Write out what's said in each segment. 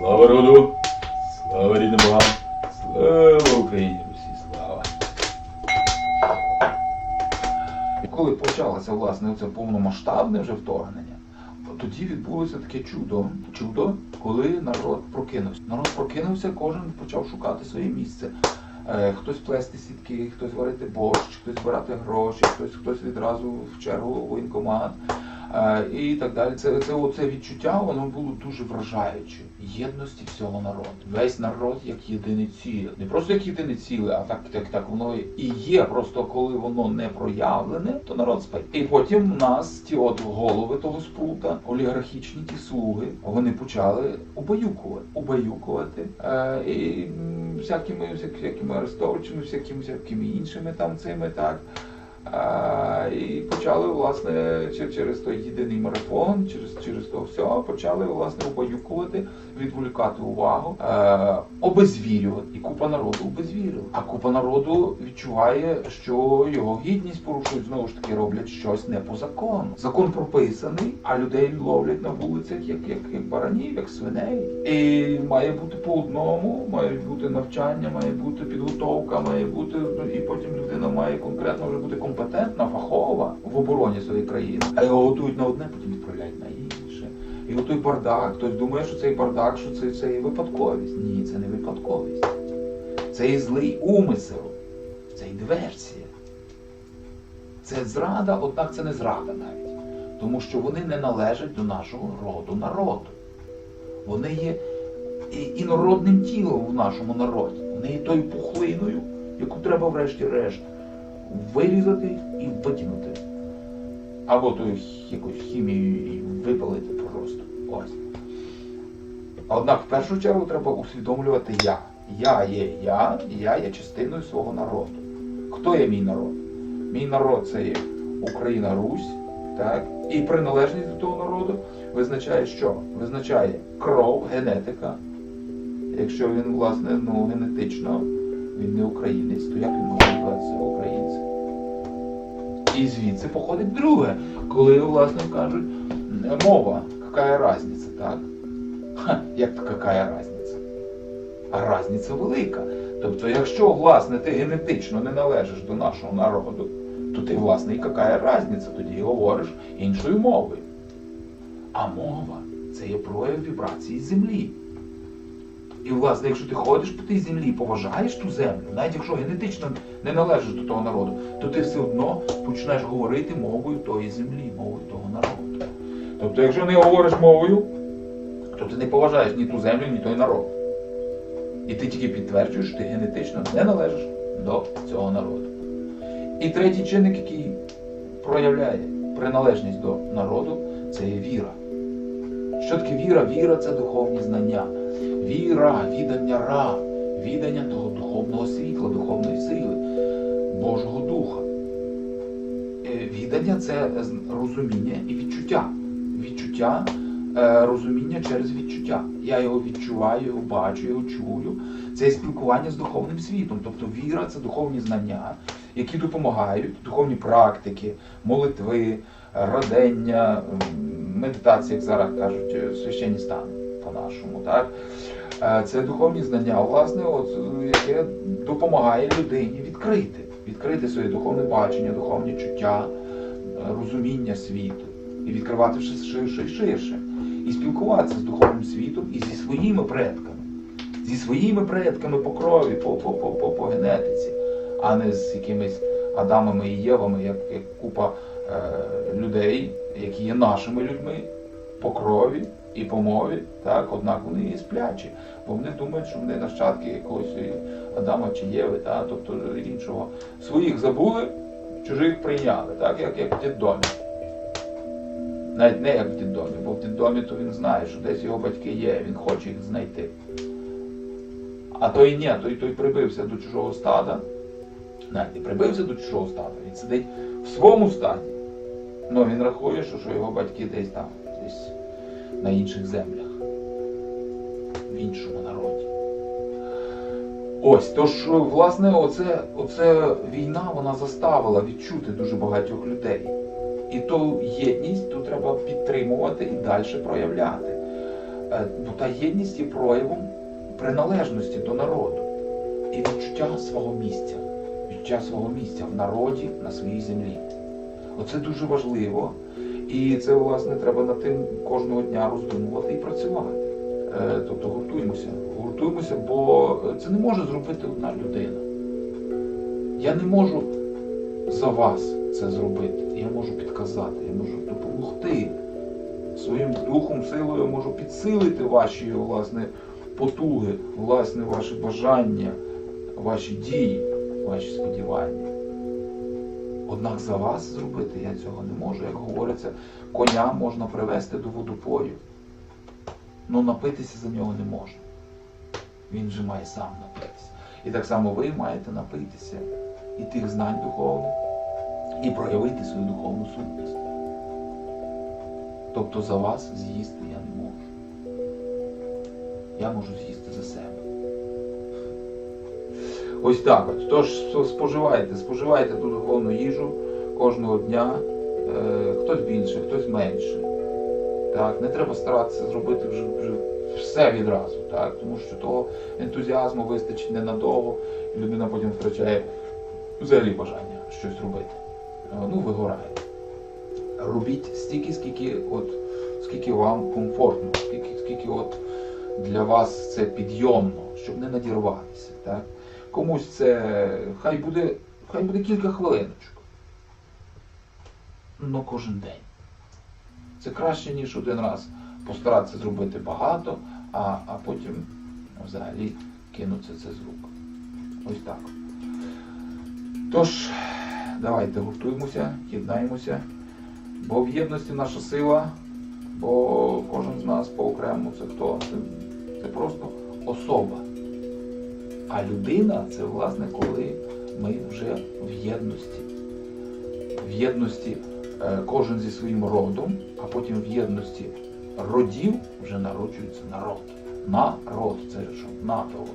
Слава роду! Слава рідним богам! Слава Україні! Усі слава! Коли почалося власне це повномасштабне вже вторгнення, тоді відбулося таке чудо. Чудо, коли народ прокинувся. Народ прокинувся, кожен почав шукати своє місце. Е, Хтось плести сітки, хтось варити борщ, хтось збирати гроші, хтось хтось відразу в чергу воєнкомат. Е, І так далі. Це, це оце відчуття, воно було дуже вражаюче. Єдності всього народу. Весь народ як єдине ціле. Не просто як єдине ціле, а так, так, так воно і є. Просто коли воно не проявлене, то народ спить. І потім нас ті от голови того спрута, олігархічні ті слуги, вони почали убаюкувати, убаюкувати е, і всякими, всяк- всякими арестовичами, всякими, всякими іншими там цими так. І почали, власне, через той єдиний марафон, через, через то все, почали власне обаюкувати, відволікати увагу, е, обезвірювати. І купа народу обезвірила. А купа народу відчуває, що його гідність порушують, знову ж таки роблять щось не по закону. Закон прописаний, а людей ловлять на вулицях як, як, як баранів, як свиней. І має бути по одному, має бути навчання, має бути підготовка, має бути ну, і потім людина має конкретно вже бути компетентна, фахова в обороні своєї країни. А його готують на одне, потім відправляють на інше. І от той бардак, хтось думає, що цей бардак, що це, це є випадковість. Ні, це не випадковість. Це є злий умисел, це є диверсія. Це зрада, однак це не зрада навіть. Тому що вони не належать до нашого роду народу. Вони є інородним тілом в нашому народі. Вони є тою пухлиною, яку треба врешті-решт вирізати і викинути. Або тою х- якоюсь хімією і випалити просто. Ось. Однак в першу чергу треба усвідомлювати я. Я є я, я є частиною свого народу. Хто є мій народ? Мій народ це є Україна Русь, так? І приналежність до того народу визначає що? Визначає кров, генетика. Якщо він, власне, ну, генетично він не українець, то як він може називатися українцем? І звідси походить друге, коли, власне, кажуть, мова, яка різниця, так? Ха, як то яка різниця? А різниця велика. Тобто, якщо, власне, ти генетично не належиш до нашого народу, то ти, власне, і яка різниця, тоді говориш іншою мовою. А мова це є прояв вібрації землі. І, власне, якщо ти ходиш по тій землі поважаєш ту землю, навіть якщо генетично не належиш до того народу, то ти все одно почнеш говорити мовою тої землі, мовою того народу. Тобто, якщо не говориш мовою, то ти не поважаєш ні ту землю, ні той народ. І ти тільки підтверджуєш, що ти генетично не належиш до цього народу. І третій чинник, який проявляє приналежність до народу, це є віра. Що таке віра? Віра це духовні знання. Віра, відання ра, відання того духовного світла, духовної сили, Божого Духа. Е, Відання це розуміння і відчуття. Відчуття, е, розуміння через відчуття. Я його відчуваю, його бачу, його чую. Це спілкування з духовним світом. Тобто віра це духовні знання, які допомагають, духовні практики, молитви, родення, м, медитація, як зараз кажуть, е, священні стани по-нашому. Так? Е, Це духовні знання, власне, от, яке допомагає людині відкрити, відкрити своє духовне бачення, духовні чуття, е, розуміння світу і відкривати все ширше і ширше. І спілкуватися з духовним світом і зі своїми предками, зі своїми предками по крові, по, по, по, по, по генетиці, а не з якимись Адамами і Євами, як, як купа е, людей, які є нашими людьми по крові і по мові, так, однак вони є сплячі, бо вони думають, що вони нащадки якогось Адама чи Єви, так, тобто іншого. Своїх забули, чужих прийняли, так, як, як в дитдомі. Навіть не як в дитдомі, бо в дитдомі то він знає, що десь його батьки є, він хоче їх знайти. А той ні, той, той прибився до чужого стада, навіть не прибився до чужого стада, він сидить в своєму стаді. Ну він рахує, що, що його батьки десь там, десь на інших землях, в іншому народі. Ось, тож, власне, оце, оце війна вона заставила відчути дуже багатьох людей. І ту єдність тут треба підтримувати і далі проявляти. Е, Бо та єдність є проявом приналежності до народу і відчуття свого місця, відчуття свого місця в народі на своїй землі. Оце дуже важливо. І це, власне, треба над тим кожного дня роздумувати і працювати. Е, Тобто гуртуємося. Гуртуємося, бо це не може зробити одна людина. Я не можу за вас це зробити. Я можу підказати, я можу допомогти. Своїм духом, силою можу підсилити ваші власне, потуги, власне, ваші бажання, ваші дії, ваші сподівання. Однак за вас зробити я цього не можу. Як говориться, коня можна привести до водопою. Ну напитися за нього не можна. Він же має сам напитися. І так само ви маєте напитися і тих знань духовних, і проявити свою духовну сутність. Тобто за вас з'їсти я не можу. Я можу з'їсти за себе. Ось так от. Тож споживайте, споживайте ту духовну їжу кожного дня. Е, хтось більше, хтось менше. Так, не треба старатися зробити вже, вже все відразу, так, тому що того ентузіазму вистачить ненадовго, і людина потім втрачає взагалі бажання щось робити. Е, Ну, вигорає. Робіть стільки, скільки, от, скільки вам комфортно, скільки, скільки от для вас це підйомно, щоб не надірватися. Так? Комусь це хай буде, хай буде кілька хвилиночок. Ну кожен день. Це краще, ніж один раз постаратися зробити багато, а, а потім взагалі кинути це з рук. Ось так. Тож, давайте гуртуємося, єднаємося, бо в єдності наша сила, бо кожен з нас по окрему це хто? Це, це просто особа. А людина це, власне, коли ми вже в єдності. В єдності е, кожен зі своїм родом, а потім в єдності родів вже народжується народ. Народ, це що? Народом.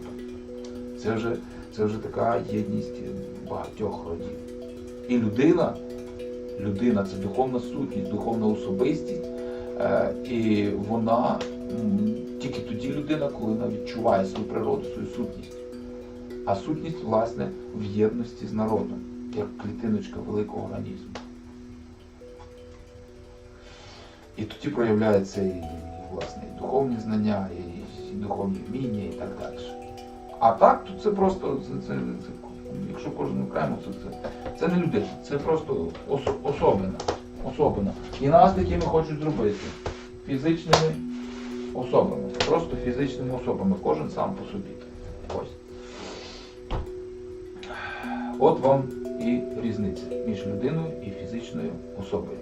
Це вже, це вже така єдність багатьох родів. І людина, людина це духовна сутність, духовна особистість. Е, і вона тільки тоді людина, коли вона відчуває свою природу, свою сутність. А сутність, власне, в єдності з народом, як клітиночка великого організму. І тоді проявляються і, власне, і духовні знання, і, і духовні вміння і так далі. А так, то це просто, це, це, це, якщо кожен окремо, це, це, це не людина, це просто ос, особина. особина. І нас такими хочуть зробити фізичними особами. Просто фізичними особами, кожен сам по собі. Ось. От вам і різниця між людиною і фізичною особою.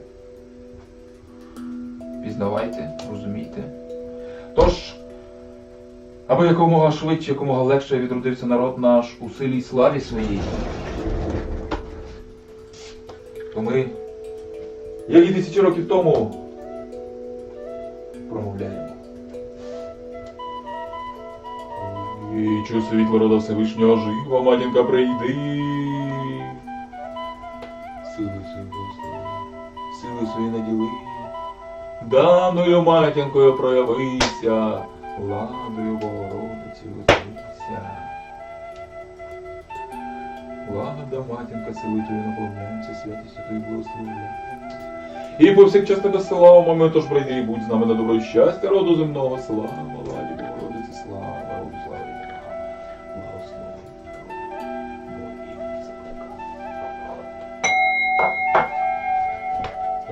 Пізнавайте, розумійте. Тож, аби якомога швидше, якомога легше відродився народ наш у силі й славі своїй, то ми, як і тисячі років тому, промовляємо. І чу світло рода Всевишнього жива, матінка, прийди. Сили свої благослови, сили свої наділи. Даною матінкою проявися, владою Богородиці возвися. Влада, матінка, сили твої наповняється, святістю твої благословляється. І повсякчас тебе слава, ми тож прийди і будь з нами на добро щастя роду земного, слава,